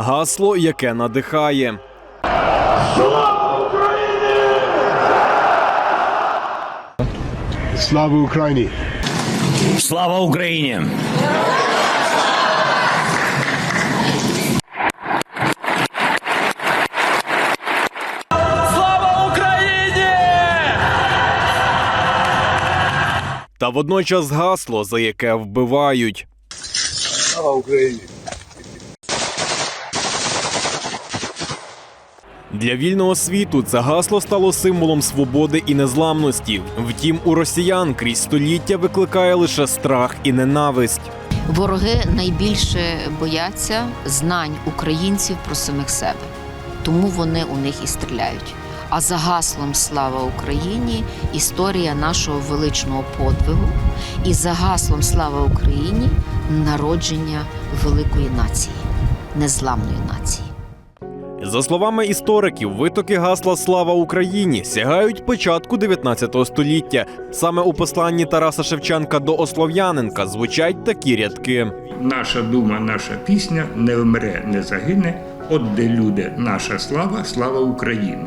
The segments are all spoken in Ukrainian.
гасло, яке надихає. Слава Україні! Слава Україні! Слава Україні! Та водночас гасло, за яке вбивають. Слава Україні! Для вільного світу це гасло стало символом свободи і незламності. Втім, у росіян крізь століття викликає лише страх і ненависть. Вороги найбільше бояться знань українців про самих себе, тому вони у них і стріляють. А за гаслом Слава Україні історія нашого величного подвигу, і за гаслом Слава Україні народження великої нації, незламної нації. За словами істориків, витоки гасла Слава Україні сягають початку 19 століття. Саме у посланні Тараса Шевченка до Ослов'яненка звучать такі рядки. Наша дума, наша пісня не вмре, не загине. От де люди, наша слава, слава Україні.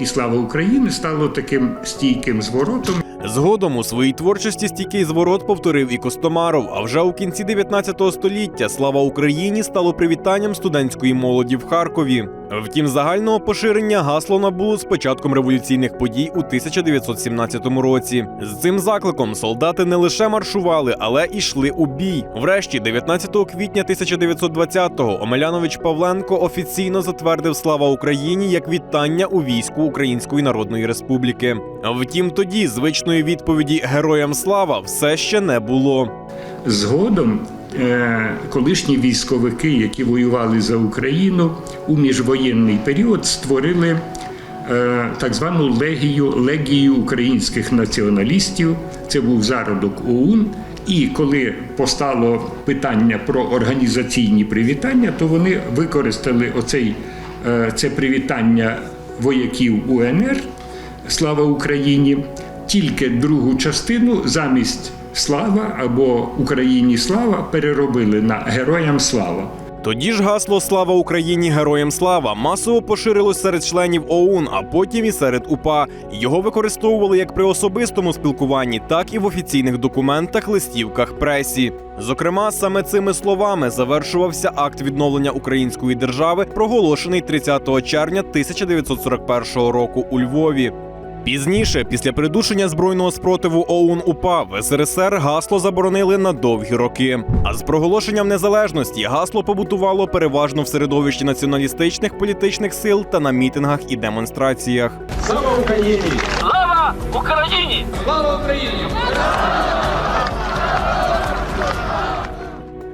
І слава України стало таким стійким зворотом, Згодом у своїй творчості стійкий зворот повторив і Костомаров. А вже у кінці 19 століття слава Україні стало привітанням студентської молоді в Харкові. Втім, загального поширення гасло набуло з початком революційних подій у 1917 році. З цим закликом солдати не лише маршували, але і йшли у бій. Врешті, 19 квітня 1920-го, Омелянович Павленко офіційно затвердив слава Україні як вітання у війську Української Народної Республіки. Втім, тоді звичної відповіді Героям слава все ще не було. Згодом е, колишні військовики, які воювали за Україну у міжвоєнний період, створили е, так звану легію, легію українських націоналістів. Це був зародок ОУН. І коли постало питання про організаційні привітання, то вони використали оцей, е, це привітання вояків УНР Слава Україні, тільки другу частину замість слава або Україні слава переробили на Героям слава. Тоді ж гасло Слава Україні! Героям слава масово поширилось серед членів ОУН, а потім і серед УПА. Його використовували як при особистому спілкуванні, так і в офіційних документах, листівках, пресі. Зокрема, саме цими словами завершувався акт відновлення української держави, проголошений 30 червня 1941 року у Львові. Пізніше, після придушення збройного спротиву ОУН УПА в СРСР гасло заборонили на довгі роки. А з проголошенням незалежності гасло побутувало переважно в середовищі націоналістичних політичних сил та на мітингах і демонстраціях. Слава Україні!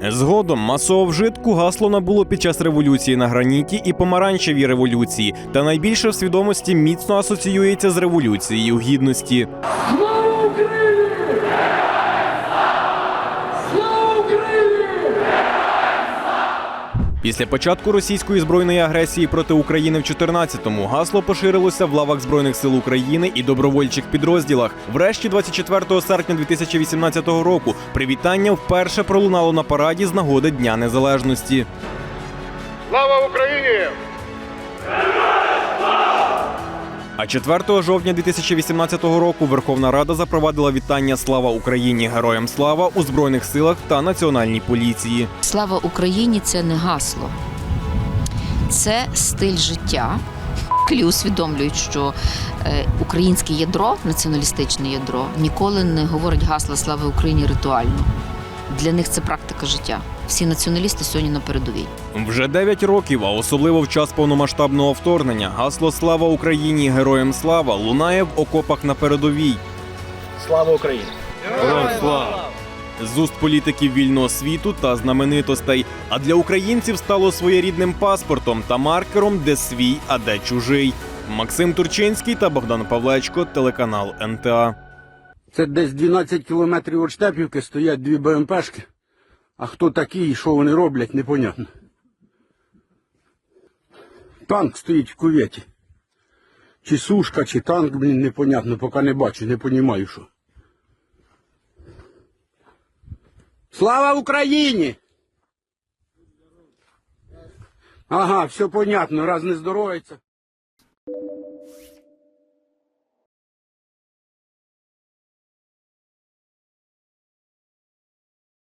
Згодом масового вжитку гасло набуло під час революції на граніті і помаранчевій революції, та найбільше в свідомості міцно асоціюється з революцією гідності. Слава Україні! Слава Україні! Після початку російської збройної агресії проти України в 14-му гасло поширилося в лавах збройних сил України і добровольчих підрозділах. Врешті, 24 серпня 2018 року, привітання вперше пролунало на параді з нагоди Дня Незалежності. Слава Україні! А 4 жовтня 2018 року Верховна Рада запровадила вітання Слава Україні! Героям слава у збройних силах та національній поліції. Слава Україні це не гасло, це стиль життя. Клі усвідомлюють, що е, українське ядро, націоналістичне ядро, ніколи не говорить гасла Слава Україні ритуально. Для них це практика життя. Всі націоналісти сьогодні на передовій. Вже 9 років, а особливо в час повномасштабного вторгнення, гасло Слава Україні! Героям слава лунає в окопах на передовій. Слава Україні! з уст політиків вільного світу та знаменитостей. А для українців стало своєрідним паспортом та маркером, де свій, а де чужий. Максим Турчинський та Богдан Павлечко, телеканал НТА. Це десь 12 кілометрів від Штепівки стоять дві БМПшки. А хто такі що вони роблять, непонятно. Танк стоїть в куветі. Чи сушка, чи танк, блін, непонятно, поки не бачу, не понімаю, що. Слава Україні! Ага, все понятно, раз не здоровиться.